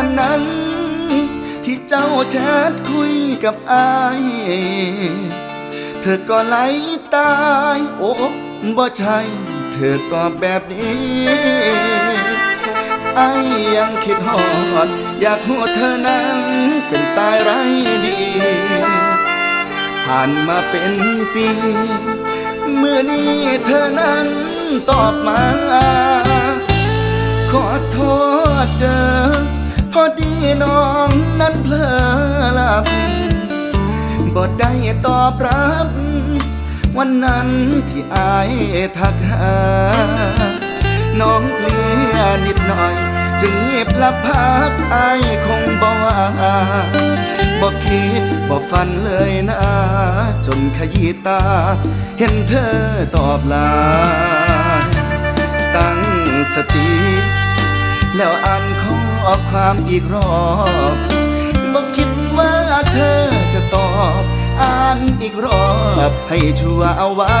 ันนั้น ที่เจ้าแชทคุยกับอาย เธอก็ไหลตาย โอ้บ่ใช่เธอตอบแบบนี้ไอยังคิดหอด อยากหัวเธอนั้นเป็นตายไรดี ผ่านมาเป็นปี เมื่อนี้เธอนั้นตอบมา น้องนั้นเพลอหลับบ่ได้ตอบรับ วันนั้นที่อายทักหา น้องเพลียนิดหน่อย จึงเงียบลับพักอายคงบ่ว่าบ่คิดบ่ฝันเลยนะ จนขยี้ตา เห็นเธอตอบลา ตั้งสติ แล้วอ่านข้อความอีกรอบบอกคิดว่าเธอจะตอบ อ่านอีกรอบให้ชัวร์เอาไว้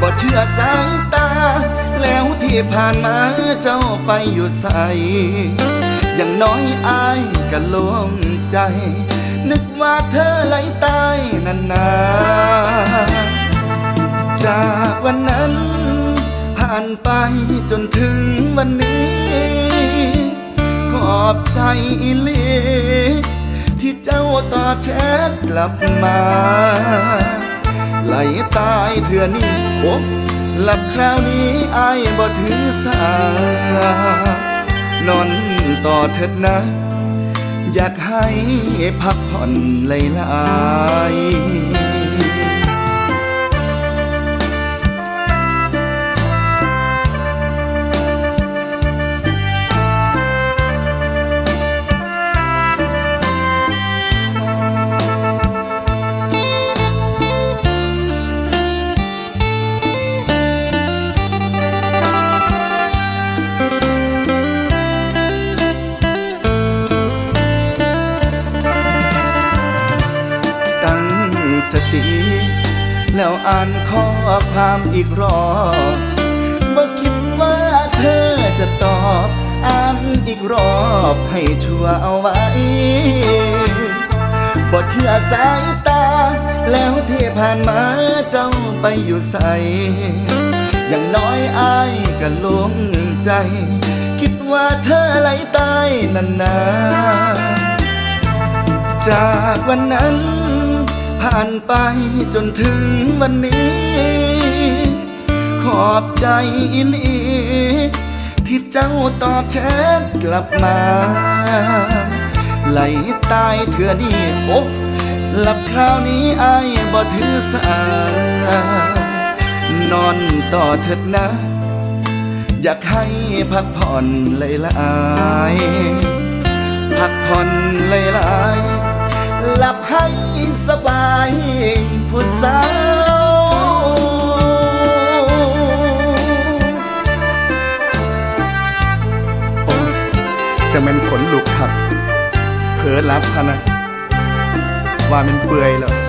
บ่เชื่อสายตา แล้วที่ผ่านมาเจ้าไปอยู่ใสอย่างน้อยอายก็โล่งใจ นึกว่าเธอไหลตายนานๆจากวันนั้นานไปจนถึงวันนี้ ขอบใจอีลีที่เจ้าตอบแชทกลับมา ไหลตายเถื่อนี้โอ้หลับคราวนี้อายบ่ถือสานอนต่อเถิดนะ อยากให้พักผ่อนหลายๆ สติ แล้วอ่านข้อความอีกรอบบ่คิดว่าเธอจะตอบ อ่านอีกรอบให้ชัวร์เอาไว้บ่เชื่อสายตา แล้วที่ผ่านมาเจ้าไปอยู่ใส อย่างน้อยอายก็ลงใจ คิดว่าเธอไหลตายนานๆจากวันนั้น ผ่านไปจนถึงวันนี้ ขอบใจอีหลีที่เจ้าตอบแชทกลับมา ไหลตายเถื่อนี้โอ้หลับคราวนี้ไอายบ่ถือสานอนต่อเถิดนะ อยากให้พักผ่อนหลยละอาย พักผ่อนหลยลายหลับให้ สบายผู้สาวจะเป็นขนลุกครับ เผลอรับพะนะ ว่ามันเปื่อยแล้ว